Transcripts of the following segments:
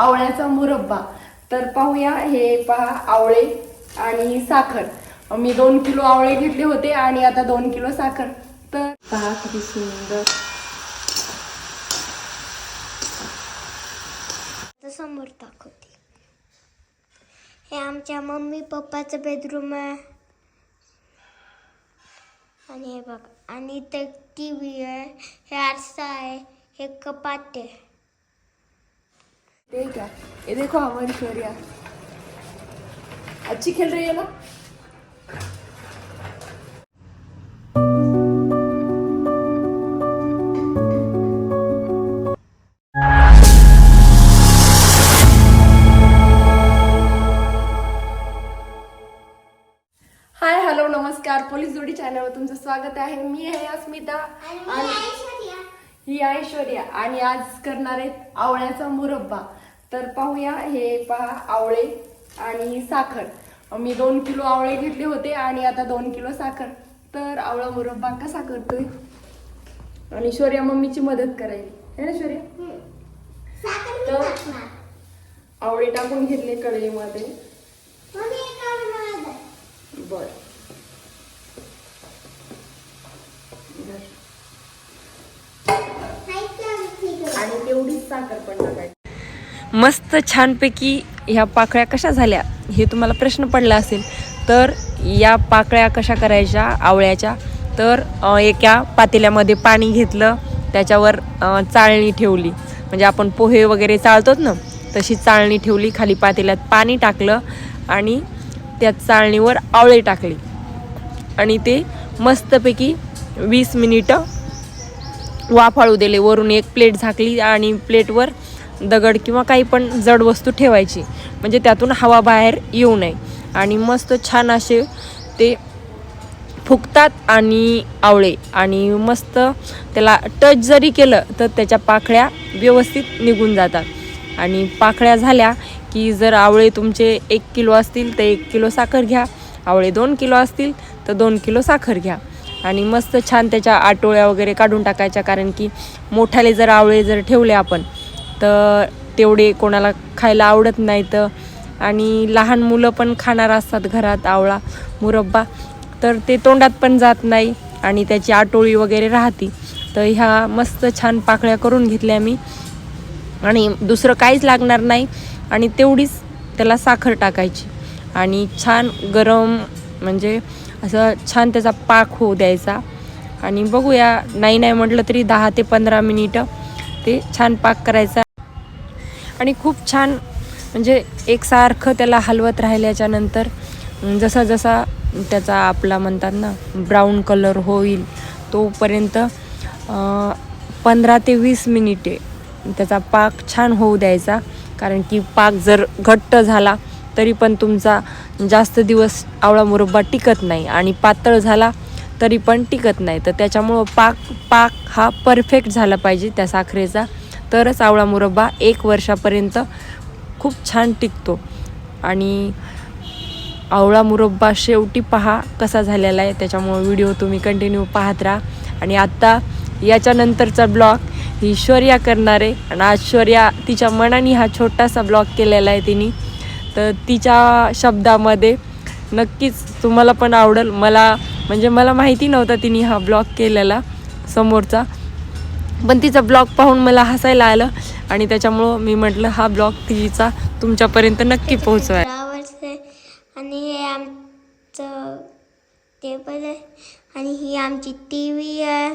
आवळ्याचा मुरब्बा. तर पाहूया हे पहा आवळे आणि साखर. मी दोन किलो आवळे घेतले होते आणि आता दोन किलो साखर. तर पहा किती सुंदर. समोर दाखवते. हे आमच्या मम्मी पप्पाचं बेडरूम आहे. आणि हे बघ आणि ते टी व्ही आहे हे आरसा आहे हे कपाट आहे. ये क्या ये देखो हमारी शौर्या अच्छी खेल रही है ना? हाय हॅलो नमस्कार. पोलीस जोडी चॅनलवर तुमचं स्वागत आहे. मी आहे अस्मिता. आणि ही ऐश्वर्या आणि आज करणार आहेत आवळ्याचा मुरब्बा. तर पाहूया हे पहा आवळे आणि साखर. मी दोन किलो आवळे घेतले होते आणि आता दोन किलो साखर. तर आवळा मुरब्बा कसा करतोय? आणि शौर्या मम्मीची मदत करायची है ना शौर्या? तर आवळे टाकून घेतले कढईमध्ये. बर. बर. आणि तेवढीच साखर पण टाकायची. मस्त छानपैकी ह्या पाकळ्या कशा झाल्या हे तुम्हाला प्रश्न पडला असेल तर या पाकळ्या कशा करायच्या आवळ्याच्या? तर एका पातेल्यामध्ये पाणी घेतलं त्याच्यावर चाळणी ठेवली. म्हणजे आपण पोहे वगैरे चाळतोच ना तशी चाळणी ठेवली खाली पातेल्यात पाणी टाकलं आणि त्या चाळणीवर आवळे टाकले. आणि ते मस्तपैकी वीस मिनिटं वाफाळू दिले. वरून एक प्लेट झाकली आणि प्लेटवर दगड किंवा काही पण जड वस्तू ठेवायची. म्हणजे त्यातून हवा बाहेर येऊ नये. आणि मस्त छान असे ते फुकतात आणि आवळे. आणि मस्त त्याला टच जरी केलं तर त्याच्या पाकळ्या व्यवस्थित निघून जातात. आणि पाकळ्या झाल्या की जर आवळे तुमचे एक किलो असतील तर एक किलो साखर घ्या. आवळे दोन किलो असतील तर दोन किलो साखर घ्या. आणि मस्त छान त्याच्या आटोळ्या वगैरे काढून टाकायच्या कारण की मोठ्याले जर आवळे जर ठेवले आपण तर तेवढे कोणाला खायला आवडत नाही तर आणि लहान मुलं पण खाणार असतात घरात आवळा मुरब्बा. तर ते तोंडात पण जात नाही आणि त्याची आटोळी वगैरे राहते. तर ह्या मस्त छान पाकळ्या करून घेतल्या मी. आणि दुसरं काहीच लागणार नाही आणि तेवढीच त्याला साखर टाकायची. आणि छान गरम म्हणजे असं छान त्याचा पाक होऊ द्यायचा. आणि बघूया नाही नाही म्हटलं तरी दहा ते पंधरा मिनिटं ते छान पाक करायचा. आणि खूप छान म्हणजे एकसारखं त्याला हलवत राहिल्याच्यानंतर जसा जसा त्याचा आपला म्हणतात ना ब्राऊन कलर होईल तोपर्यंत पंधरा ते वीस मिनिटे त्याचा पाक छान होऊ द्यायचा. कारण की पाक जर घट्ट झाला तरी पण तुमचा जास्त दिवस आवळा मुरब्बा टिकत नाही आणि पातळ झाला तरी पण टिकत नाही. तर त्याच्यामुळं पाक पाक हा परफेक्ट झाला पाहिजे त्या साखरेचा. तरच आवळा मुरब्बा एक वर्षापर्यंत खूप छान टिकतो. आणि आवळा मुरब्बा शेवटी पहा कसा झालेला आहे. त्याच्यामुळं व्हिडिओ तुम्ही कंटिन्यू पाहत राहा. आणि आत्ता याच्यानंतरचा ब्लॉग ही शौर्या करणार. आहे आणि आज शौर्या तिच्या मनाने हा छोटासा ब्लॉग केलेला आहे तिने. तर तिच्या शब्दामध्ये नक्कीच तुम्हाला पण आवडेल. मला म्हणजे मला माहिती नव्हता तिने हा ब्लॉग केलेला समोरचा. पण तिचा ब्लॉग पाहून मला हसायला आलं आणि त्याच्यामुळं मी म्हटलं हा ब्लॉग तिचा तुमच्यापर्यंत नक्की पोहोचवाय. आणि हे आमचं टेबल आहे आणि ही आमची टी व्ही आहे.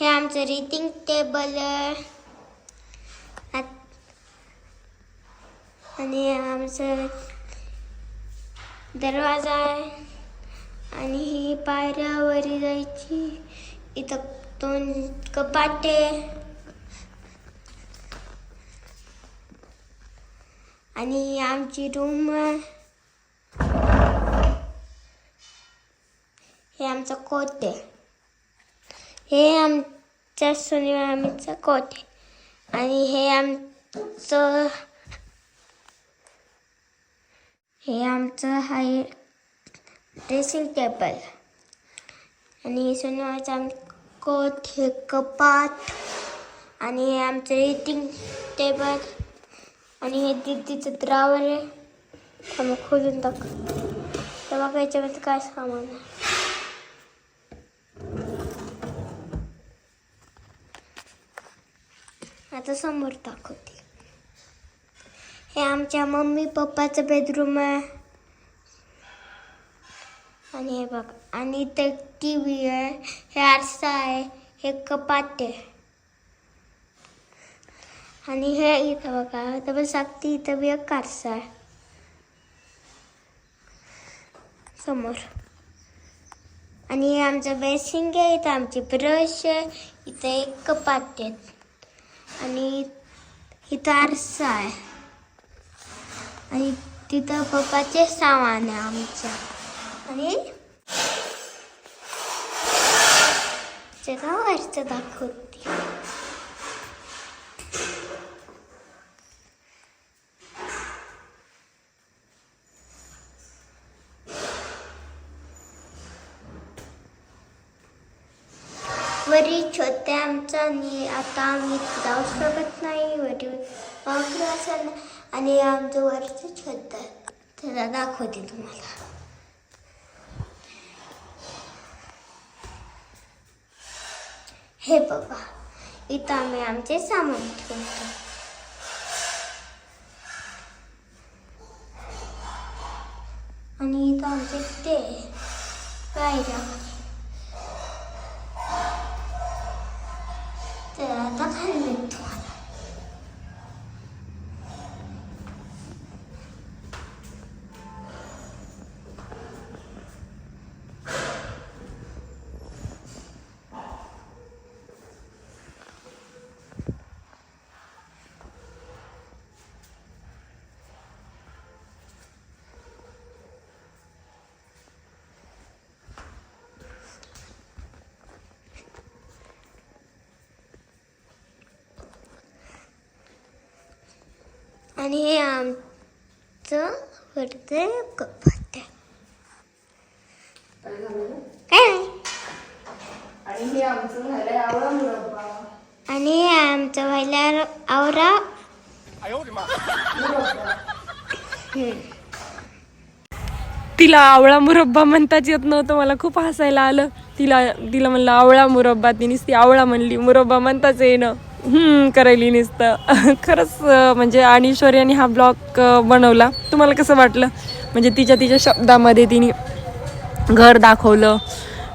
हे आमचं रिटिंग टेबल आहे. आणि आमचं दरवाजा आहे. आणि ही पायऱ्यावर जायची. इथं दोन कपाटे. आणि आमची रूम हे आमचं कोट आहे. हे आमच्या सोनी आमचं कोट आहे. आणि हे आमचं हे आमचं आहे ड्रेसिंग टेबल आणि हे सोनवाचं आम कोट हे कपाट आणि हे आमचं रेटिंग टेबल आणि हे दिदीचं द्रावर आहे. मग खोलून टाक तर बघा याच्यामध्ये काय सामान आहे. आता समोर दाखवते. हे आमच्या मम्मी पप्पाचं बेडरूम आहे. आणि हे बघ आणि ते टी व्ही आहे हे आरसा आहे हे कपाट. आहे आणि हे इथं बघा इथं बघ सांगते इथं बी एक आरसा आहे. समोर. आणि हे आमचं बेसिंग आहे इथं आमची ब्रश आहे इथं एक कपाट आहे आणि इथं आरसा आहे. आणि तिथं पप्पाचे सामान आहे आमचं आणि जरा वरचं दाखवते. वरी छोटे आमचं आणि आता आम्ही जाऊ शकत नाही वरी पाऊस ना. आणि आमचं वरचं छोटं आहे. त्याला दाखवते तुम्हाला. हे बघा इथं आम्ही आमचे सामान ठेवतो. आणि इथं आमचे ते पायऱ्या आणि हे आमचं वरचं कपाट. काय आणि हे आमचं झालंय आवळा मुरब्बा. आणि हे आमचं व्हायला आवरा तिला आवळा मुरब्बा म्हणताच येत नव्हतं मला खूप हसायला आलं. तिला तिला म्हणलं आवळा मुरब्बा ती नुसती आवळा म्हणली मुरब्बा म्हणताच हम्म करायली नुसतं. खरंच म्हणजे आणि ऐश्वर्याने हा ब्लॉग बनवला. तुम्हाला कसं वाटलं? म्हणजे तिच्या तिच्या शब्दामध्ये तिने घर दाखवलं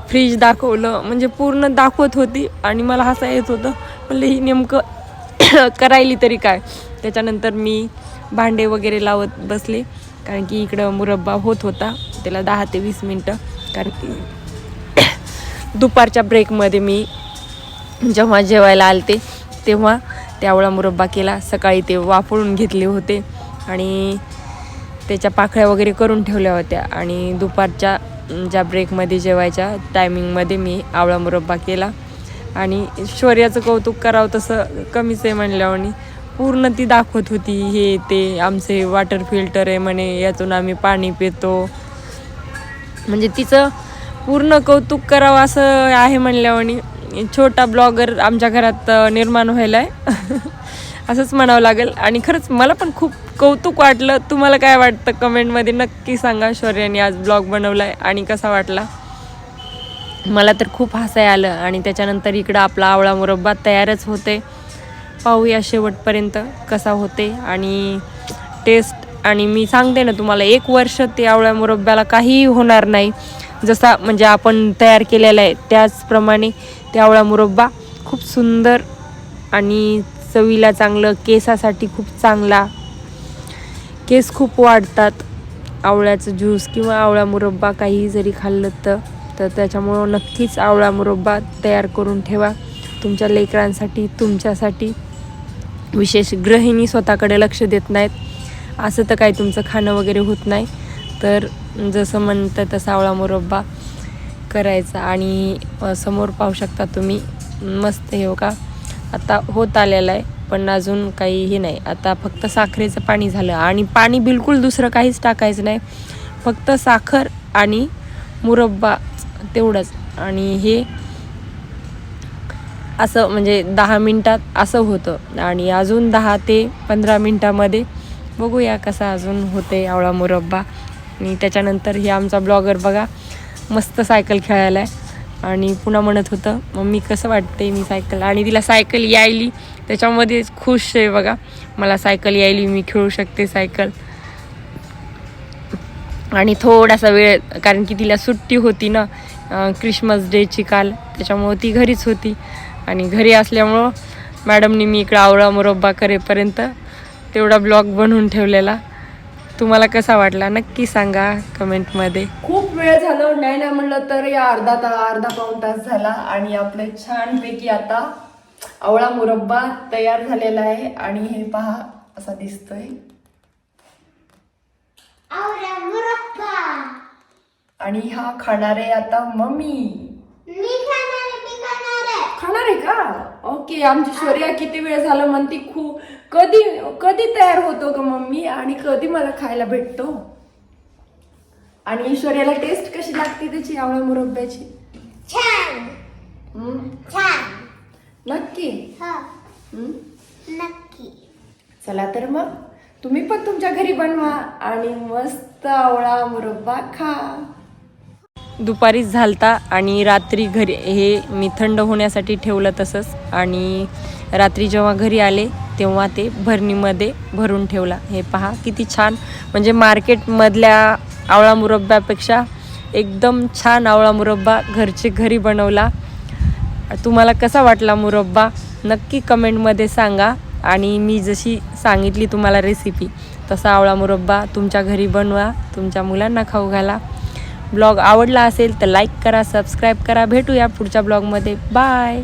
फ्रीज दाखवलं म्हणजे पूर्ण दाखवत होती आणि मला हसा येत होतं. म्हणलं ही नेमकं करायली तरी काय? त्याच्यानंतर मी भांडे वगैरे लावत बसले कारण की इकडं मुरब्बा होत होता. त्याला दहा ते वीस मिनटं कारण की दुपारच्या ब्रेकमध्ये मी जेव्हा जेवायला आलते तेव्हा त्यावळा मुरब्बा केला. सकाळी ते वाफळून घेतले होते आणि त्याच्या पाकळ्या वगैरे करून ठेवल्या होत्या. आणि दुपारच्या ज्या ब्रेकमध्ये जेवायच्या टायमिंगमध्ये मी आवळा मुरब्बा केला. आणि शौर्याचं कौतुक करावं तसं कमीच आहे म्हणल्यावर पूर्ण ती दाखवत होती हे ते आमचे वॉटर फिल्टर आहे म्हणे यातून आम्ही पाणी पितो. म्हणजे तिचं पूर्ण कौतुक करावं असं आहे म्हणल्यावर छोटा ब्लॉगर आमच्या घरात निर्माण व्हायला आहे असंच म्हणावं लागेल. आणि खरंच मला पण खूप कौतुक वाटलं. तुम्हाला काय वाटतं? कमेंटमध्ये नक्की सांगा. शौर्याने आज ब्लॉग बनवला आहे आणि कसा वाटला? मला तर खूप हसाय आलं आणि त्याच्यानंतर इकडं आपला आवळा मुरब्बा तयारच होते. पाहूया शेवटपर्यंत कसा होते आणि टेस्ट आणि मी सांगते ना तुम्हाला एक वर्ष ते आवळ्या मुरब्ब्याला काहीही होणार नाही. जसा म्हणजे आपण तयार केलेला आहे त्याचप्रमाणे ते आवळा मुरब्बा खूप सुंदर आणि चवीला चांगलं केसासाठी खूप चांगला. केस खूप वाढतात. आवळ्याचं ज्यूस किंवा आवळा मुरब्बा काही जरी खाल्लं तर तर त्याच्यामुळं नक्कीच आवळा मुरब्बा तयार करून ठेवा. तुमच्या लेकरांसाठी तुमच्यासाठी. विशेष गृहिणी स्वतःकडे लक्ष देत नाहीत. असं तर काही तुमचं खाणं वगैरे होत नाही. तर जसं म्हणतं तसं आवळा मुरब्बा करायचा आणि समोर पाहू शकता तुम्ही मस्त हे हो का आता होत आलेलं आहे पण अजून काही हे नाही. आता फक्त साखरेचं पाणी झालं आणि पाणी बिलकुल दुसरं काहीच टाकायचं नाही. फक्त साखर आणि मुरब्बा तेवढंच. आणि हे असं म्हणजे दहा मिनटात असं होतं. आणि अजून दहा ते पंधरा मिनटामध्ये बघूया कसा अजून होते आवळा मुरब्बा. आणि त्याच्यानंतर हे आमचा ब्लॉगर बघा. मस्त सायकल खेळायला आहे. आणि पुन्हा म्हणत होतं मम्मी कसं वाटते मी सायकल? आणि तिला सायकल यायली. त्याच्यामध्येच खुश आहे बघा. मला सायकल यायली मी खेळू शकते सायकल. आणि थोडासा वेळ कारण की तिला सुट्टी होती ना क्रिसमस डेची काल. त्याच्यामुळं ती घरीच होती. आणि घरी असल्यामुळं मॅडमनी मी इकडं आवळा मुरब्बा करेपर्यंत तेवढा ब्लॉग बनवून ठेवलेला. तुम्हाला कसा वाटला? नक्की सांगा कमेंटमध्ये. खूप वेळ झालं नाही नाही म्हणलं तर या अर्धा ता अर्धा पाऊण तास झाला आणि आपलं छानपैकी आता आवळा मुरब्बा तयार झालेला आहे आणि हे पहा असा दिसतोय. आणि हा खाणार आहे आता मम्मी. मी खाणार आहे मी खाणार आहे. खाणार आहे का? ओके आमची शौर्या किती वेळ झालं म्हणती खूप कधी कधी तयार होतो का मम्मी? आणि कधी मला खायला भेटतो? आणि ऐश्वर्याला टेस्ट कशी लागते त्याची आवळा मुरब्ब्याची छान. छान. नक्की? हा. नक्की. चला तर मग तुम्ही पण तुमच्या घरी बनवा आणि मस्त आवळा मुरब्बा खा. दुपारीच झालता आणि रात्री घरी हे मी थंड होण्यासाठी ठेवलं तसंच. आणि रात्री जेव्हा घरी आले तेव्हा ते भरणीमध्ये भरून ठेवला. हे पहा किती छान. म्हणजे मार्केटमधल्या आवळा मुरब्ब्यापेक्षा एकदम छान आवळा मुरब्बा घरचे घरी बनवला. तुम्हाला कसा वाटला मुरब्बा? नक्की कमेंटमध्ये सांगा. आणि मी जशी सांगितली तुम्हाला रेसिपी तसा आवळा मुरब्बा तुमच्या घरी बनवा तुमच्या मुलांना खाऊ घाला. ब्लॉग आवडला असेल तर लाईक करा सबस्क्राईब करा. भेटूया पुढच्या ब्लॉगमध्ये. बाय